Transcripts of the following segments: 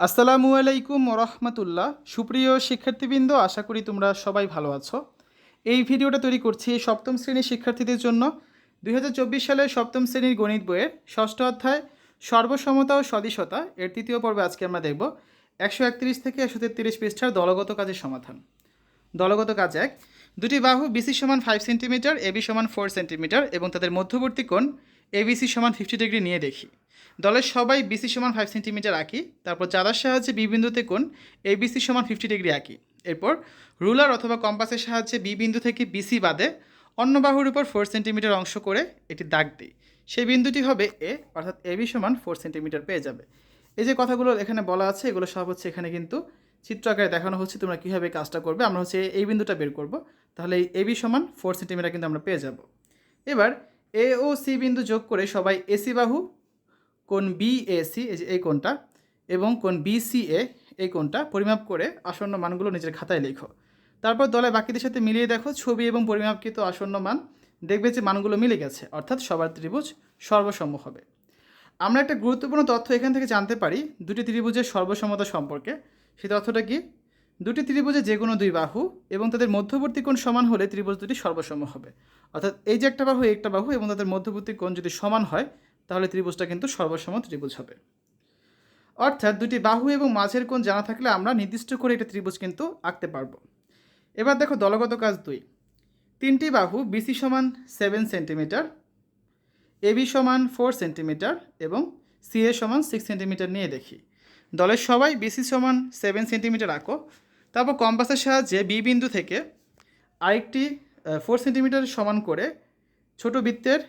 আসসালামু আলাইকুম রহমতুল্লাহ সুপ্রিয় শিক্ষার্থীবৃন্দ, আশা করি তোমরা সবাই ভালো আছো। এই ভিডিওটা তৈরি করছি সপ্তম শ্রেণির শিক্ষার্থীদের জন্য। দুই হাজার চব্বিশ সালের সপ্তম শ্রেণির গণিত বইয়ের ষষ্ঠ অধ্যায়, সর্বসমতা ও সদিশতা। এর তৃতীয় পর্বে আজকে আমরা দেখব একশো একত্রিশ থেকে একশো তেত্রিশ পৃষ্ঠার দলগত কাজের সমাধান। দলগত কাজ এক, দুটি বাহু বিসি সমান ফাইভ সেন্টিমিটার এবি সমান ফোর সেন্টিমিটার এবং তাদের মধ্যবর্তী কোণ এবিসি সমান ফিফটি ডিগ্রি নিয়ে দেখি। দলের সবাই বিসি সমান ফাইভ সেন্টিমিটার আঁকি। তারপর চাঁদার সাহায্যে বি বিন্দুতে কোণ এবিসি সমান ফিফটি ডিগ্রি আঁকি। এরপর রুলার অথবা কম্পাসের সাহায্যে বি বিন্দু থেকে বিসি বাদে অন্য বাহুর উপর ফোর সেন্টিমিটার অংশ করে এটি দাগ দিই। সেই বিন্দুটি হবে এ অর্থাৎ এ বি সমান ফোর সেন্টিমিটার পেয়ে যাবে। এই যে কথাগুলো এখানে বলা আছে, এগুলো সব হচ্ছে এখানে কিন্তু চিত্র আকারে দেখানো হচ্ছে, তোমরা কীভাবে কাজটা করবে, আমরা হচ্ছে এই বিন্দুটা বের করব। তাহলে এই এবি সমান ফোর সেন্টিমিটার কিন্তু আমরা পেয়ে যাব। এবার এ ও সি বিন্দু যোগ করে সবাই এসি বাহু কোন বি এসি এই এই কোণটা, এবং কোন বিসিএ এই কোনটা পরিমাপ করে আসন্ন মানগুলো নিজের খাতায় লেখো। তারপর দলে বাকিদের সাথে মিলিয়ে দেখো, ছবি এবং পরিমাপকৃত আসন্ন মান, দেখবে যে মানগুলো মিলে গেছে, অর্থাৎ সবার ত্রিভুজ সর্বসম্ম হবে। আমরা একটা গুরুত্বপূর্ণ তথ্য এখান থেকে জানতে পারি, দুটি ত্রিভুজের সর্বসমতা সম্পর্কে। সেই তথ্যটা কি? দুটি ত্রিভুজে যে কোনো দুই বাহু এবং তাদের মধ্যবর্তী কোণ সমান হলে ত্রিভুজ দুটি সর্বসম হবে। অর্থাৎ এই যে একটা বাহু একটা বাহু এবং তাদের মধ্যবর্তী কোণ যদি সমান হয় তাহলে ত্রিভুজটা কিন্তু সর্বসম ত্রিভুজ হবে। অর্থাৎ দুটি বাহু এবং মাঝের কোণ জানা থাকলে আমরা নির্দিষ্ট করে একটা ত্রিভুজ কিন্তু আঁকতে পারব। এবার দেখো দলগত কাজ দুই। তিনটি বাহু বিসি সমান সেভেন সেন্টিমিটার এবি সমান ফোর সেন্টিমিটার এবং সিএ সমান সিক্স সেন্টিমিটার নিয়ে দেখি। দলের সবাই বিসি সমান সেভেন সেন্টিমিটার আঁকো। তারপর কম্পাসের সাহায্যে বি বিন্দু থেকে আরেকটি ফোর সেন্টিমিটার সমান করে ছোট বৃত্তের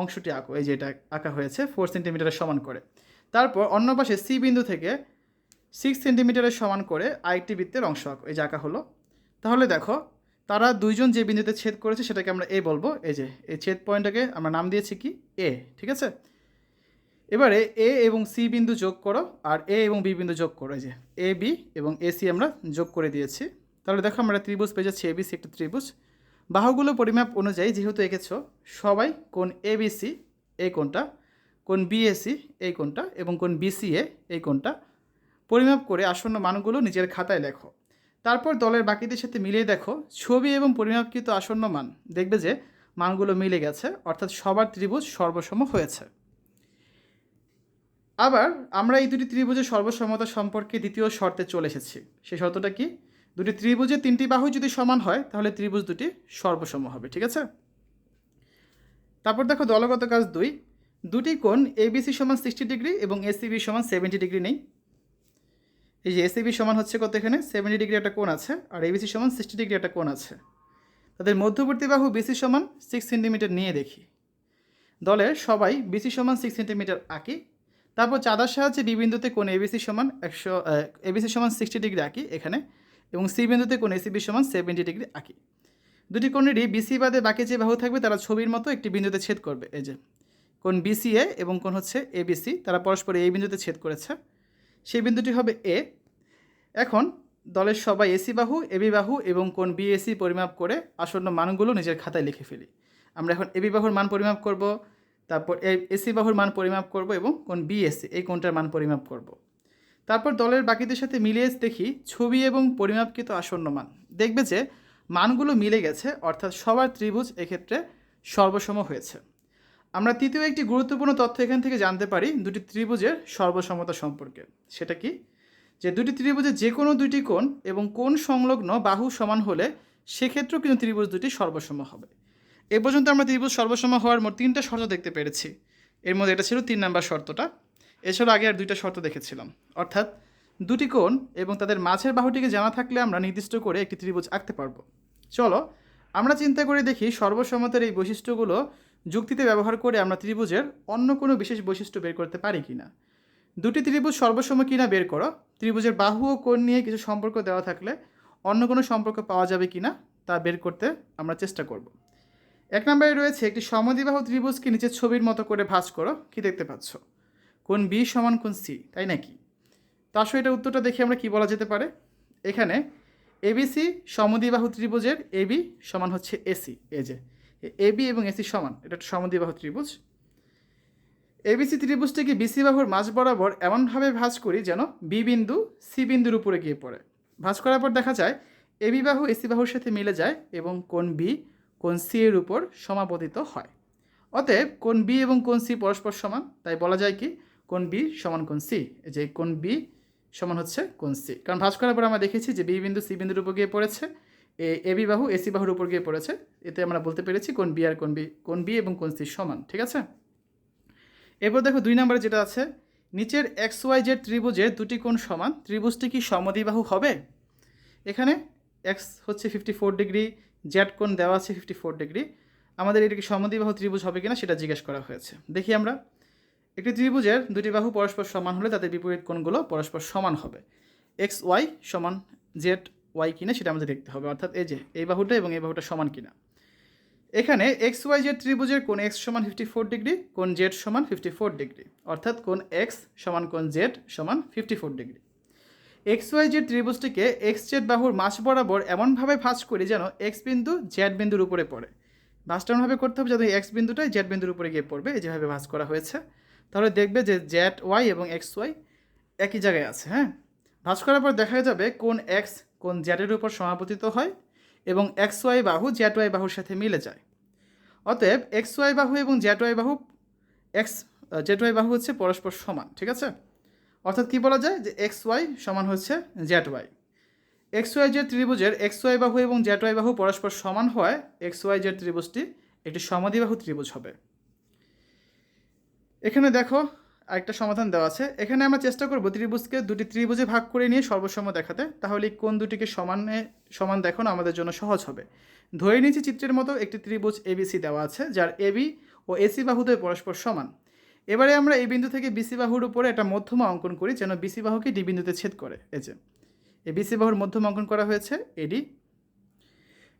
অংশটি আঁকো এই যে এটা আঁকা হয়েছে ফোর সেন্টিমিটারের সমান করে। তারপর অন্য পাশে সি বিন্দু থেকে সিক্স সেন্টিমিটারের সমান করে আরেকটি বৃত্তের অংশ আঁকো এই যে আঁকা হলো। তাহলে দেখো, তারা দুইজন যে বিন্দুতে ছেদ করেছে সেটাকে আমরা এ বলব। এই যে, এই ছেদ পয়েন্টটাকে আমরা নাম দিয়েছি কি? এ ঠিক আছে? এবারে এ এবং সি বিন্দু যোগ করো, আর এ এবং বি বিন্দু যোগ করো। এই যে এ বি এবং এ সি আমরা যোগ করে দিয়েছি। তাহলে দেখো আমরা ত্রিভুজ পেয়ে যাচ্ছি এবিসি একটা ত্রিভুজ। বাহুগুলো পরিমাপ অনুযায়ী যেহেতু এঁকেছ, সবাই কোন এবিসি এই কোনটা কোন বিএসি এই কোনটা এবং কোন বিসিএ এই কোনটা পরিমাপ করে আসন্ন মানগুলো নিজের খাতায় লেখো। তারপর দলের বাকিদের সাথে মিলিয়ে দেখো, ছবি এবং পরিমাপকৃত আসন্ন মান। দেখবে যে মানগুলো মিলে গেছে, অর্থাৎ সবার ত্রিভুজ সর্বসম হয়েছে। আবার আমরা এই দুটি ত্রিভুজের সর্বসমতা সম্পর্কে দ্বিতীয় শর্তে চলে এসেছি। সেই শর্তটা কি? দুটি ত্রিভুজের তিনটি বাহু যদি সমান হয়, তাহলে ত্রিভুজ দুটি সর্বসম হবে, ঠিক আছে? তারপর দেখো দলগত কাজ দুই। দুটি কোণ এবিসি সমান সিক্সটি ডিগ্রি এবং এসিবি সমান সেভেন্টি ডিগ্রি নেই। এই যে এসিবি সমান হচ্ছে কত এখানে? সেভেন্টি ডিগ্রি একটা কোণ আছে, আর এবিসি সমান সিক্সটি ডিগ্রি একটা কোণ আছে। তাদের মধ্যবর্তী বাহু বিসি সমান সিক্স সেন্টিমিটার নিয়ে দেখি। দলের সবাই বিসি সমান সিক্স সেন্টিমিটার আঁকি। তারপর চাঁদার সাহায্যে বি বিন্দুতে কোন এবিসি সমান একশো এবিসি সমান সিক্সটি ডিগ্রি আঁকি এখানে। এবং সি বিন্দুতে কোন এসিবি সমান সেভেন্টি ডিগ্রি আঁকি। দুটি কোণেরই বিসি বাদে বাকি যে বাহু থাকবে, তারা ছবির মতো একটি বিন্দুতে ছেদ করবে। এই যে কোন বিসিএ এবং কোন হচ্ছে এ এবিসি তারা পরস্পর এই বিন্দুতে ছেদ করেছে। সেই বিন্দুটি হবে এ এখন দলের সবাই এসি বাহু এবি বাহু এবং কোন বিএসি পরিমাপ করে আসন্ন মানগুলো নিজের খাতায় লিখে ফেলি। আমরা এখন এবি বাহুর মান পরিমাপ করব, তারপর এসি বাহুর মান পরিমাপ করব এবং কোন বিএসি এই কোনটার মান পরিমাপ করব। তারপর দলের বাকিদের সাথে মিলিয়ে দেখি ছবি এবং পরিমাপকৃত আসন্ন মান দেখবে যে মানগুলো মিলে গেছে, অর্থাৎ সবার ত্রিভুজ এক্ষেত্রে সর্বসম হয়েছে। আমরা তৃতীয় একটি গুরুত্বপূর্ণ তথ্য এখান থেকে জানতে পারি দুটি ত্রিভুজের সর্বসমতা সম্পর্কে। সেটা কি? যে দুটি ত্রিভুজের যে কোনো দুটি কোণ এবং কোণ সংলগ্ন বাহু সমান হলে সেক্ষেত্রেও কিন্তু ত্রিভুজ দুটি সর্বসম হবে। এ পর্যন্ত আমরা ত্রিভুজ সর্বসম হওয়ার মোট তিনটা শর্ত দেখতে পেরেছি। এর মধ্যে এটা ছিল তিন নাম্বার শর্তটা। এছাড়া আগে আর দুইটা শর্ত দেখেছিলাম। অর্থাৎ দুটি কোণ এবং তাদের মাঝের বাহুটিকে জানা থাকলে আমরা নির্দিষ্ট করে একটি ত্রিভুজ আঁকতে পারব। চলো, আমরা চিন্তা করে দেখি সর্বসম্মতের এই বৈশিষ্ট্যগুলো যুক্তিতে ব্যবহার করে আমরা ত্রিভুজের অন্য কোনো বিশেষ বৈশিষ্ট্য বের করতে পারি কি না দুটি ত্রিভুজ সর্বসম কিনা বের করো। ত্রিভুজের বাহু ও কোণ নিয়ে কিছু সম্পর্ক দেওয়া থাকলে অন্য কোনো সম্পর্ক পাওয়া যাবে কি না তা বের করতে আমরা চেষ্টা করব। এক নম্বরে রয়েছে একটি সমদ্বিবাহু ত্রিভুজকে নিচের ছবির মতো করে ভাঁজ করো। কি দেখতে পাচ্ছ? কোন বি সমান কোন সি, তাই নাকি? তো আসলে এটা উত্তরটা দেখে আমরা কি বলা যেতে পারে। এখানে এবিসি সমদ্বিবাহু ত্রিভুজের এবি সমান হচ্ছে এসি এ যে এবি এবং এসি সমান, এটা একটা সমদ্বিবাহু ত্রিভুজ। এবিসি ত্রিভুজটিকে বিসি বাহুর মাঝ বরাবর এমনভাবে ভাঁজ করি যেন বি বিন্দু সি বিন্দুর উপরে গিয়ে পড়ে। ভাঁজ করার পর দেখা যায় এবি বাহু এসি বাহুর সাথে মিলে যায় এবং কোন বি কোন সি এর উপর সমাপতিত হয়। অতএব কোন বি এবং কোন সি পরস্পর সমান, তাই বলা যায় কি কোণ বি সমান কোণ সি? যে কোন বি সমান হচ্ছে কোণ সি? কারণ ভাঁজ করার পর আমরা দেখেছি যে বি বিন্দু, সি বিন্দুর উপর গিয়ে পড়েছে, এ এ বি বাহু এসি বাহুর উপর গিয়ে পড়েছে। এতে আমরা বলতে পেরেছি কোন বি আর কোন বি কোন বি এবং কোণ সি সমান, ঠিক আছে? এরপর দেখো দুই নম্বরে যেটা আছে, নিচের এক্স, ওয়াই, জেড ত্রিভুজের দুটি কোণ সমান, ত্রিভুজটি কি সমদ্বিবাহু হবে? এখানে এক্স হচ্ছে ফিফটি ফোর ডিগ্রি, জেড কোণ দেওয়া আছে ফিফটি ফোর ডিগ্রি। আমাদের এটা কি সমদ্বিবাহু ত্রিভুজ হবে কিনা সেটা জিজ্ঞেস করা হয়েছে। দেখি আমরা। একটি ত্রিভুজের দুটি বাহু পরস্পর সমান হলে তাদের বিপরীত কোণগুলো পরস্পর সমান হবে। এক্স ওয়াই সমান জেড ওয়াই কিনা সেটা আমাদের দেখতে হবে। অর্থাৎ এই যে, এই বাহুটা এবং এই বাহুটা সমান কিনা। এখানে এক্স ওয়াই জেড ত্রিভুজের কোন এক্স সমান ফিফটি ফোর ডিগ্রি কোন জেড সমান ফিফটি ফোর ডিগ্রি। অর্থাৎ কোন এক্স সমান কোন জেড সমান fifty four degree. X Y Z ত্রিভুজটিকে X Z বাহুর মাঝ বরাবর এমনভাবে ভাঁজ করি যেন এক্স বিন্দু জেড বিন্দুর উপরে পড়ে। ভাঁজটা এমনভাবে করতে হবে যাতে এক্স বিন্দুটাই জেড বিন্দুর উপরে গিয়ে পড়বে, এই যেভাবে ভাঁজ করা হয়েছে। তাহলে দেখবে যে জ্যাট ওয়াই এবং এক্স ওয়াই একই জায়গায় আছে হ্যাঁ? ভাঁজ করার পর দেখা যাবে কোন এক্স কোন জ্যাটের উপর সমাপতিত হয় এবং এক্স ওয়াই বাহু জ্যাট ওয়াই বাহুর সাথে মিলে যায়। অতএব এক্স ওয়াই বাহু এবং জ্যাট ওয়াই বাহু এক্স জেড ওয়াই বাহু হচ্ছে পরস্পর সমান, ঠিক আছে? অর্থাৎ কি বলা যায়? যে এক্স ওয়াই সমান হচ্ছে Z Y X Y Z ত্রিভুজের এক্স ওয়াই বাহু এবং জেড ওয়াই বাহু পরস্পর সমান হওয়ায় এক্স ওয়াই জেড ত্রিভুজটি একটি সমাধিবাহু ত্রিভুজ হবে। এখানে দেখো আরেকটা সমাধান দেওয়া আছে। এখানে আমরা চেষ্টা করব ত্রিভুজকে দুটি ত্রিভুজে ভাগ করে নিয়ে সর্বসম দেখাতে। তাহলে কোন দুটিকে সমানে সমান দেখানো আমাদের জন্য সহজ হবে। ধরে নিয়েছি চিত্রের মতো একটি ত্রিভুজ এবিসি দেওয়া আছে, যার এবি ও এসি বাহুদ্বয় পরস্পর সমান। এবারে আমরা এই বিন্দু থেকে বিসি বাহুর উপরে একটা মধ্যমা অঙ্কন করি, যেন বিসি বাহুকে ডি বিন্দুতে ছেদ করে। এই যে, এই বিসি বাহুর মধ্যমা অঙ্কন করা হয়েছে এডি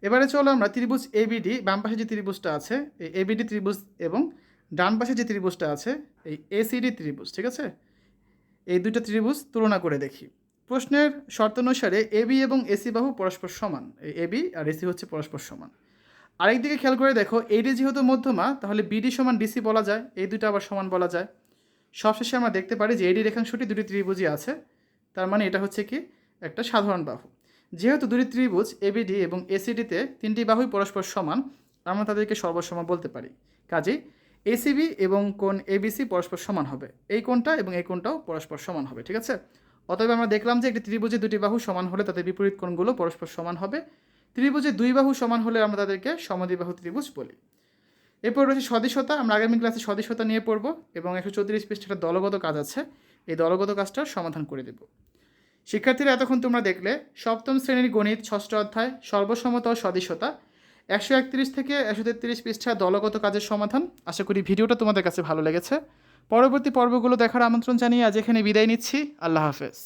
এবারে চলো আমরা ত্রিভুজ এবিডি বাম পাশে যে ত্রিভুজটা আছে এবিডি ত্রিভুজ এবং ডান পাশে যে ত্রিভুজটা আছে, এই এসিডি ত্রিভুজ, ঠিক আছে? এই দুটো ত্রিভুজ তুলনা করে দেখি। প্রশ্নের শর্ত অনুসারে এবি এবং এসি বাহু পরস্পর সমান। এই এবি আর এসি হচ্ছে পরস্পর সমান। আরেক দিকে খেয়াল করে দেখো এডি যেহেতু মধ্যমা, তাহলে বিডি সমান ডিসি বলা যায়। এই দুটো আবার সমান বলা যায়। সবশেষে আমরা দেখতে পারি যে এডি রেখাংশটি দুটি ত্রিভুজই আছে। তার মানে এটা হচ্ছে কি? একটা সাধারণ বাহু। যেহেতু দুটি ত্রিভুজ এবিডি এবং এসিডিতে তিনটি বাহুই পরস্পর সমান, আমরা তাদেরকে সর্বসম বলতে পারি। কাজেই এসিবি এবং কোন এবিসি পরস্পর সমান হবে। এই কোণটা এবং এই কোণটাও পরস্পর সমান হবে, ঠিক আছে? অতএব আমরা দেখলাম যে একটি ত্রিভুজে দুটি বাহু সমান হলে তাদের বিপরীত কোণগুলো পরস্পর সমান হবে। ত্রিভুজে দুই বাহু সমান হলে আমরা তাদেরকে সমদ্বিবাহু ত্রিভুজ বলি। এরপর রয়েছে সদৃশতা আমরা আগামী ক্লাসে সদৃশতা নিয়ে পড়ব এবং একশো চৌত্রিশ পৃষ্ঠাটা দলগত কাজ আছে। এই দলগত কাজটার সমাধান করে দেব। শিক্ষার্থীরা, এতক্ষণ তোমরা দেখলে সপ্তম শ্রেণির গণিত ষষ্ঠ অধ্যায় সর্বসম্মত সদিশতা একশো একত্রিশ থেকে একশো তেত্রিশ পৃষ্ঠায় দলগত কাজের সমাধান। আশা করি ভিডিওটা তোমাদের কাছে ভালো লেগেছে। পরবর্তী পর্বগুলো দেখার আমন্ত্রণ জানিয়ে আজ এখানে বিদায় নিচ্ছি। আল্লাহ হাফেজ।